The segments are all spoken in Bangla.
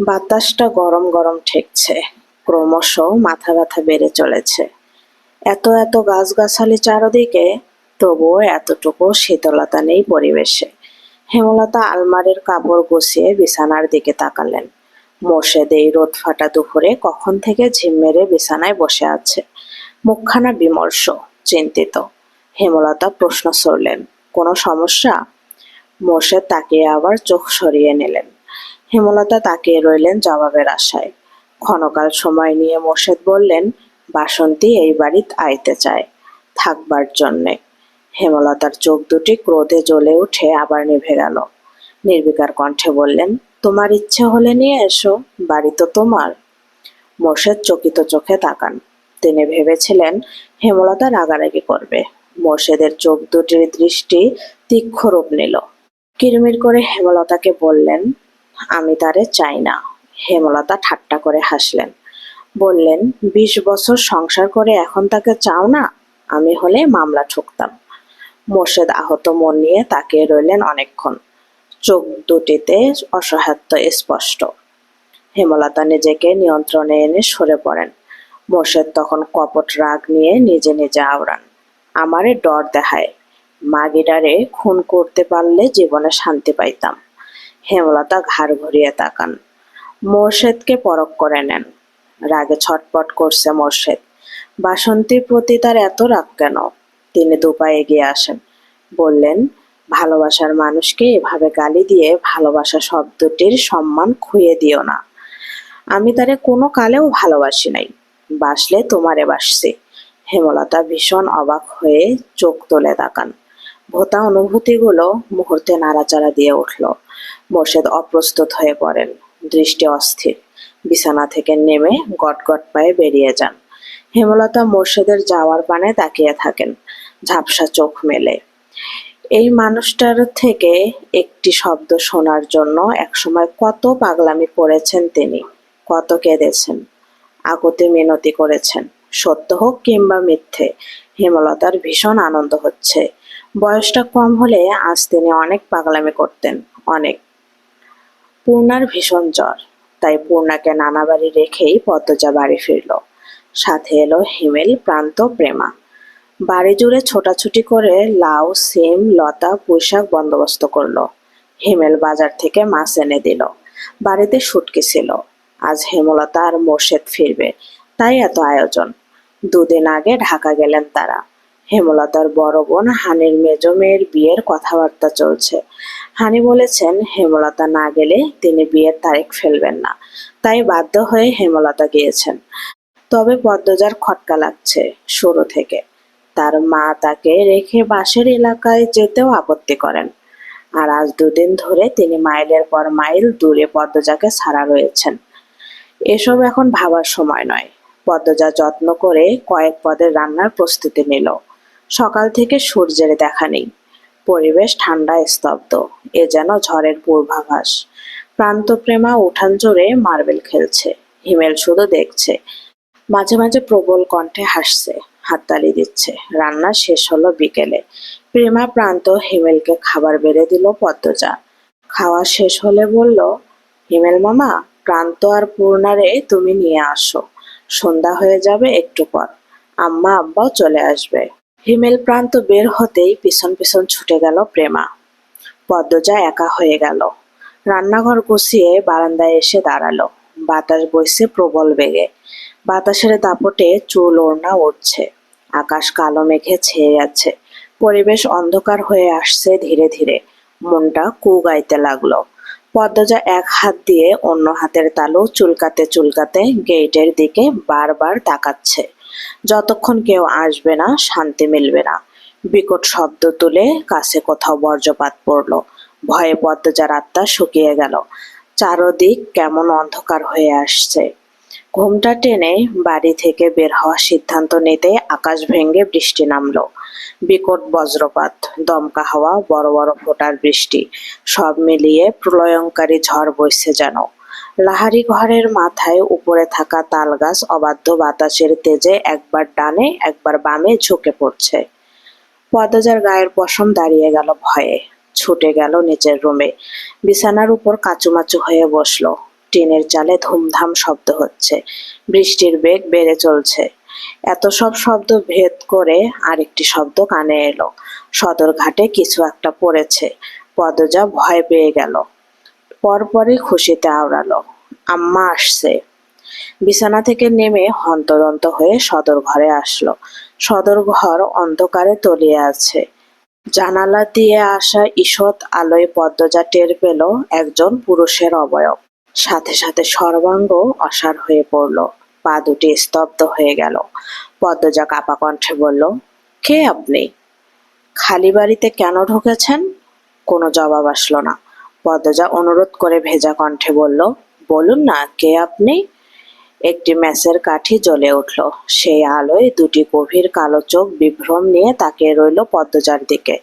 বাতাসটা গরম গরম ঠেকছে। ক্রমশ মাথা ব্যথা বেড়ে চলেছে। এত এত গাছগাছালি চারদিকে, তবুও এতটুকু শীতলতা নেই পরিবেশে। হেমলতা আলমারির কাপড় গুছিয়ে বিছানার দিকে তাকালেন। মোর্শেদ এই রোদ ফাটা দুপুরে কখন থেকে ঝিম মেরে বিছানায় বসে আছে? মুখখানা বিমর্ষ, চিন্তিত। হেমলতা প্রশ্ন ছড়লেন কোনো সমস্যা? মোর্শেদ তাকিয়ে আবার চোখ সরিয়ে নিলেন। হেমলতা তাকিয়ে রইলেন জবাবের আশায়। ক্ষণকাল সময় নিয়ে মোর্শেদ বললেন, বাসন্তী এই বাড়িতে আইতে চায় থাকবার জন্যে। হেমলতার চোখ দুটি ক্রোধে জ্বলে উঠে আবার নিভে গেল। নির্বিকার কণ্ঠে বললেন, তোমার ইচ্ছে হলে নিয়ে এসো, বাড়ি তো তোমার। মোর্শেদ চকিত চোখে তাকান। তিনি ভেবেছিলেন, হেমলতা রাগারাগি করবে। মোর্শেদের চোখ দুটির দৃষ্টি তীক্ষ্ণ রূপ নিল। কিরমির করে হেমলতাকে বললেন আমি তারে চাই না। হেমলতা ঠাট্টা করে হাসলেন। বললেন, বিশ বছর সংসার করে এখন তাকে চাও না? আমি হলে মামলা ঠুকতাম। মোর্শেদ আহত মন নিয়ে তাকিয়ে রইলেন অনেকক্ষণ। চোখ দুটিতে অসহায়ত্ব স্পষ্ট। হেমলতা নিজেকে নিয়ন্ত্রণে এনে সরে পড়েন। মোর্শেদ তখন কপট রাগ নিয়ে নিজে নিজে আওড়ান। আমারে ডর দেখায়। মাগিডারে খুন করতে পারলে জীবনে শান্তি পাইতাম। হেমলতা ঘাড় ঘুরিয়ে তাকান। মোর্শেদকে পরক করে নেন। রাগে ছটপট করছে মোর্শেদ। বাসন্তীর প্রতি তার এত রাগ কেন? তিনি দুপা এগিয়ে আসেন। বললেন, ভালোবাসার মানুষকে এভাবে গালি দিয়ে ভালোবাসা শব্দটির সম্মান খুইয়ে দিও না। আমি তারে কোনো কালেও ভালোবাসি নাই। বাসলে তোমারে বাসছি। হেমলতা ভীষণ অবাক হয়ে চোখ তোলে তাকান। ভোতা অনুভূতিগুলো মুহূর্তে নাড়াচাড়া দিয়ে উঠল। মোর্শেদ অপ্রস্তুত হয়ে পড়েন। দৃষ্টি অস্থির। বিছানা থেকে নেমে গটগট পায়ে বেরিয়ে যান। হেমলতা মোর্শেদের যাওয়ার পানে তাকিয়ে থাকেন। ঝাপসা চোখ মেলে। এই মানুষটার থেকে একটি শব্দ শোনার জন্য একসময় কত পাগলামি করেছেন তিনি, কত কেঁদেছেন, আগতে মিনতি করেছেন, সত্য হোক কিংবা মিথ্যে, হেমলতার ভীষণ আনন্দ হচ্ছে। বয়সটা কম হলে আজ তিনি অনেক পাগলামি করতেন, অনেক। পূর্ণার ভীষণ জ্বর। তাই পূর্ণাকে নানা বাড়ি রেখেই পদ্মজা বাড়ি ফিরল। সাথে এলো হিমেল, প্রান্ত, প্রেমা। বাড়ি জুড়ে ছোটাছুটি করে লাউ, সিম, লতা, পুঁইশাক বন্দোবস্ত করল। হিমেল বাজার থেকে মাছ এনে দিল। বাড়িতে শুটকি ছিল। আজ হেমলতা আর মোর্শেদ ফিরবে। তাই এত আয়োজন। দুদিন আগে ঢাকা গেলেন তারা। হেমলতার বড় বোন হানির মেজ মেয়ের বিয়ের কথাবার্তা চলছে। হানি বলেছেন, হেমলতা না গেলে তিনি বিয়ের তারিখ ফেলবেন না। তাই বাধ্য হয়ে হেমলতা গিয়েছেন। তবে পদ্মজার খটকা লাগছে শুরু থেকে। তার মা তাকে রেখে বাসের এলাকায় যেতেও আপত্তি করেন। আর আজ দুদিন ধরে তিনি মাইলের পর মাইল দূরে পদ্মজাকে ছাড়া রয়েছেন। এসব এখন ভাবার সময় নয়। পদ্মজা যত্ন করে কয়েক পদের রান্নার প্রস্তুতি নিল। সকাল থেকে সূর্যের দেখা নেই। পরিবেশ ঠান্ডা, স্তব্ধ। এ যেন ঝড়ের পূর্বাভাস। প্রান্তপ্রেমা উঠান জোরে মার্বেল খেলছে। হিমেল শুধু দেখছে। মাঝে মাঝে প্রবল কণ্ঠে হাসছে, হাততালি দিচ্ছে। রান্না শেষ হলো বিকেলে। প্রেমা প্রান্ত হিমেলকে খাবার বেড়ে দিল পদ্মজা। খাওয়া শেষ হলে বলল, হিমেল মামা, প্রান্ত আর পূর্ণারে তুমি নিয়ে আসো। সন্ধ্যা হয়ে যাবে একটু পর। আম্মা, আব্বাও চলে আসবে। হিমেল প্রান্ত বের হতেই পিছন পিছন ছুটে গেল প্রেমা। পদ্মজা একা হয়ে গেল। রান্নাঘর গুছিয়ে বারান্দায় এসে দাঁড়াল। বাতাস বইছে প্রবল বেগে। বাতাসের দাপটে চুল ওড়না উঠছে আকাশ কালো মেঘে ছেয়ে যাচ্ছে পরিবেশ অন্ধকার হয়ে আসছে ধীরে ধীরে। মনটা কু গাইতে লাগল। পদ্মজা এক হাত দিয়ে অন্য হাতের তালু চুলকাতে চুলকাতে গেটের দিকে বারবার তাকাচ্ছে। যতক্ষণ কেউ আসবে না, শান্তি মিলবে না। বিকট শব্দ তুলে কাছে কোথাও বর্জ্যপাত পড়ল। ভয়ে পদ্মজার আত্মা শুকিয়ে গেল। চারদিক কেমন অন্ধকার হয়ে আসছে। ঘুমটা টেনে বাড়ি থেকে বের হওয়ার সিদ্ধান্ত নিতে আকাশ ভেঙে বৃষ্টি নামলো। বিকট বজ্রপাত, দমকা হাওয়া, বড় বড় ফোটার বৃষ্টি, সব মিলিয়ে প্রলয়ঙ্কারী ঝড় বইছে যেন। লাহারি ঘরের মাথায় উপরে থাকা তাল গাছ অবাধ্য বাতাসের তেজে একবার ডানে একবার বামে ঝুঁকে পড়ছে। পদজার গায়ের পশম দাঁড়িয়ে গেল ভয়ে, ছুটে গেল নিচের রুমে। বিছানার উপর কাচুমাচু হয়ে বসল। টিনের চালে ধুমধাম শব্দ হচ্ছে। বৃষ্টির বেগ বেড়ে চলছে। এত সব শব্দ ভেদ করে আরেকটি শব্দ কানে এলো। সদরঘাটে কিছু একটা পড়েছে। পদজা ভয় পেয়ে গেল। পরপরই খুশিতে আওড়ালো। আম্মা আসছে। বিছানা থেকে নেমে হন্তদন্ত হয়ে সদর ঘরে আসলো। সদর ঘর অন্ধকারে তলিয়ে আছে। জানালা দিয়ে আসা ঈষৎ আলোয় পদ্মজা টের পেল একজন পুরুষের অবয়ব। সাথে সাথে সর্বাঙ্গ অসার হয়ে পড়ল। পা দুটি স্তব্ধ হয়ে গেল। পদ্মজা কাপা কণ্ঠে বলল, কে আপনি? খালি বাড়িতে কেন ঢুকেছেন? কোনো জবাব আসলো না। পদ্মজা অনুরোধ করে ভেজা কণ্ঠে বলল, বলুন না, কে আপনি? একটি ম্যাচের কাঠি জ্বলে উঠল। সেই আলোয় দুটি গভীর কালো চোখ বিভ্রম নিয়ে তাকিয়ে রইল পদ্মজার দিকে।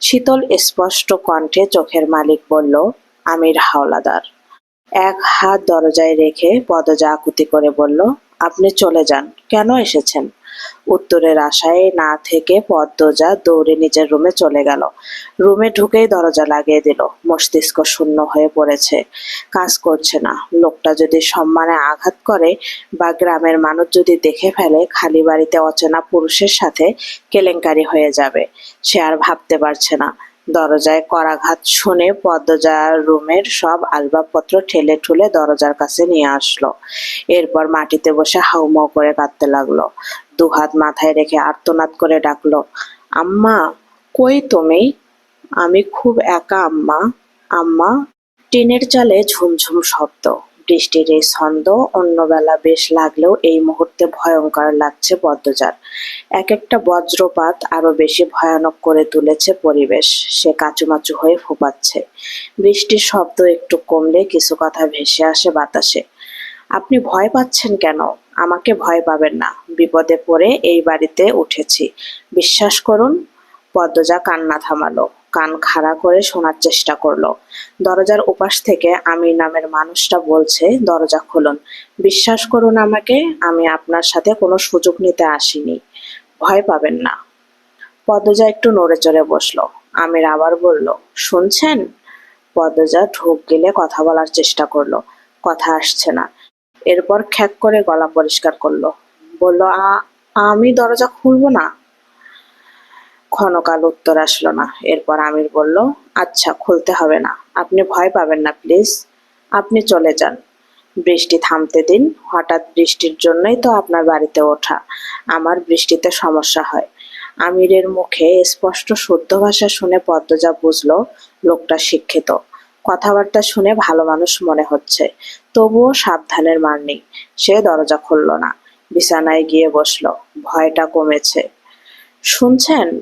শীতল, স্পষ্ট কণ্ঠে চোখের মালিক বলল, আমির হাওলাদার। এক হাত দরজায় রেখে পদজা আকুতি করে বলল, আপনি চলে যান। কেন এসেছেন? উত্তরের আশায় না থেকে পদ্মজা দৌড়ে নিজের রুমে চলে গেল। রুমে ঢুকেই দরজা লাগিয়ে দিল। মস্তিষ্ক শূন্য হয়ে পড়েছে। কাজ করছে না। লোকটা যদি সম্মানে আঘাত করে বা গ্রামের মানুষ যদি দেখে ফেলে, খালি বাড়িতে অচেনা পুরুষের সাথে কেলেঙ্কারি হয়ে যাবে। সে আর ভাবতে পারছে না। দরজায় করাঘাত শুনে পদ্মজার রুমের সব আসবাবপত্র ঠেলে ঠুলে দরজার কাছে নিয়ে আসলো। এরপর মাটিতে বসে হাউমাউ করে কাঁদতে লাগল। দুহাত মাথায় রেখে আর্তনাদ করে ডাকলো, আম্মা, কই তুমি? আমি খুব একা, আম্মা। আম্মা? টিনের চালে ঝুমঝুম শব্দ, বৃষ্টির এই ছন্দ অন্য বেলা বেশ লাগলেও এই মুহূর্তে ভয়ঙ্কর লাগছে পদ্মজার এক একটা বজ্রপাত আরও বেশি ভয়ানক করে তুলেছে পরিবেশ, সে কাচুমাচু হয়ে ফোপাচ্ছে। বৃষ্টির শব্দ একটু কমলে কিছু কথা ভেসে আসে বাতাসে। আপনি ভয় পাচ্ছেন কেন? আমাকে ভয় পাবেন না। বিপদে পড়ে এই বাড়িতে উঠেছি। বিশ্বাস করুন, পদ্মজা কান্না থামালো। কান খাড়া করে শোনার চেষ্টা করল। দরজার উপাস থেকে আমির নামের মানুষটা বলছে, দরজা খুলুন। বিশ্বাস করুন আমাকে, আমি আপনার সাথে কোনো সুযোগ নিতে আসিনি। ভয় পাবেন না। পদ্মজা একটু নড়ে চড়ে বসল। আমির আবার বলল, শুনছেন? পদ্মজা ঢোক গেলে কথা বলার চেষ্টা করল। কথা আসছে না। এরপর খ্যাক করে গলা পরিষ্কার করল। বলল, "আ- আমি দরজা খুলবো না? ক্ষণকাল উত্তর আসলো না। এরপর আমির বলল আচ্ছা খুলতে হবে না। আপনি ভয় পাবেন না, প্লিজ। আপনি চলে যান। বৃষ্টি থামতে দিন। হঠাৎ বৃষ্টির জন্যই তো আপনার বাড়িতে ওঠা। আমার বৃষ্টিতে সমস্যা হয়। আমিরের মুখে স্পষ্ট শুদ্ধ ভাষা শুনে পদ্মজা বুঝলো, লোকটা শিক্ষিত। কথাবার্তা শুনে ভালো মানুষ মনে হচ্ছে। তবুও সাবধানের মার নেই। সে দরজা খুলল না। বিছানায় গিয়ে বসল। ভয়টা কমেছে। শুনছেন?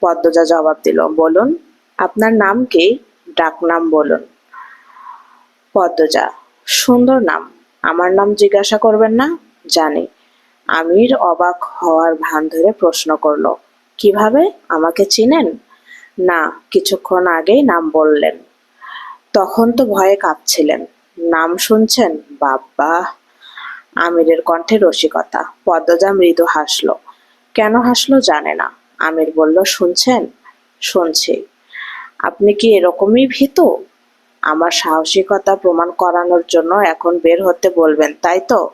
পদ্মজা জবাব দিল, বলুন, আপনার নাম কি? ডাকনাম বলুন। পদ্মজা, সুন্দর নাম। আমার নাম জিজ্ঞাসা করবেন না? জানি। আমির অবাক হওয়ার ভান ধরে প্রশ্ন করল, কীভাবে? আমাকে চিনেন? না, কিছুক্ষণ আগেই নাম বললেন। তখন তো ভয়ে কাঁপছিলেন। নাম শুনছেন? বাবা আমিরের কণ্ঠে রসিকতা। পদ্মজা মৃদু হাসলো। কেন হাসলো জানে না। আমির বলল, শুনছেন? শুনছি। আপনি কি এরকমই ভীতু? আমার সাহসিকতা প্রমাণ করানোর জন্য এখন বের হতে বলবেন, তাই তো?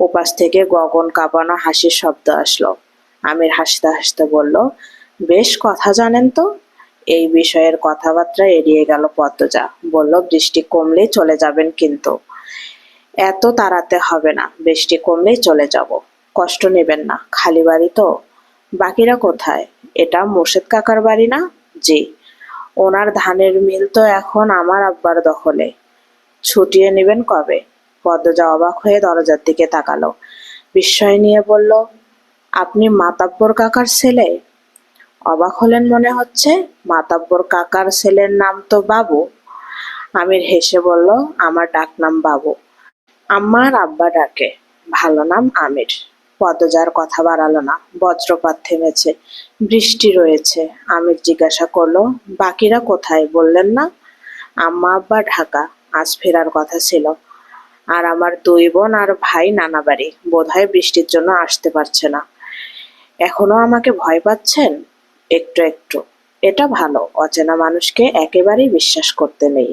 ওপাশ থেকে গগন কাঁপানো হাসির শব্দ আসলো। আমির হাসতে হাসতে বলল, বেশ কথা জানেন তো। এই বিষয়ের কথাবার্তা এড়িয়ে গেল পদ্মজা। বলল, বৃষ্টি কমলেই চলে যাবেন কিন্তু। এত তাড়াতে হবে না, বৃষ্টি কমলেই চলে যাব। কষ্ট নেবেন না, খালি বাড়ি তো। বাকিরা কোথায়? এটা মোর্শেদ কাকার বাড়ি না? জি, ওনার ধানের মিল তো এখন আমার আব্বার দখলে। ছুটিয়ে নেবেন কবে? পদ্মজা অবাক হয়ে দরজার দিকে তাকালো। বিস্ময় নিয়ে বলল, আপনি মাতাব্বর কাকার ছেলে? অবাক হলেন মনে হচ্ছে, মাতাব্বর কাকার ছেলের নাম তো বাবু। আমির হেসে বলল, আমার ডাকনাম বাবু। আমার আব্বা ডাকে, ভালো নাম আমির। পদজার কথা বাড়ালো না, বজ্রপাত থেমেছে, বৃষ্টি রয়েছে। আমির জিজ্ঞাসা করল, বাকিরা কোথায়? বললেন না, আম্মা আব্বা ঢাকা, আজ ফেরার কথা ছিল। আর আমার দুই বোন আর ভাই নানা বাড়ি, বোধহয় বৃষ্টির জন্য আসতে পারছে না। এখনও আমাকে ভয় পাচ্ছেন? একটু একটু। এটা ভালো অচেনা মানুষকে একেবারেই বিশ্বাস করতে নেই।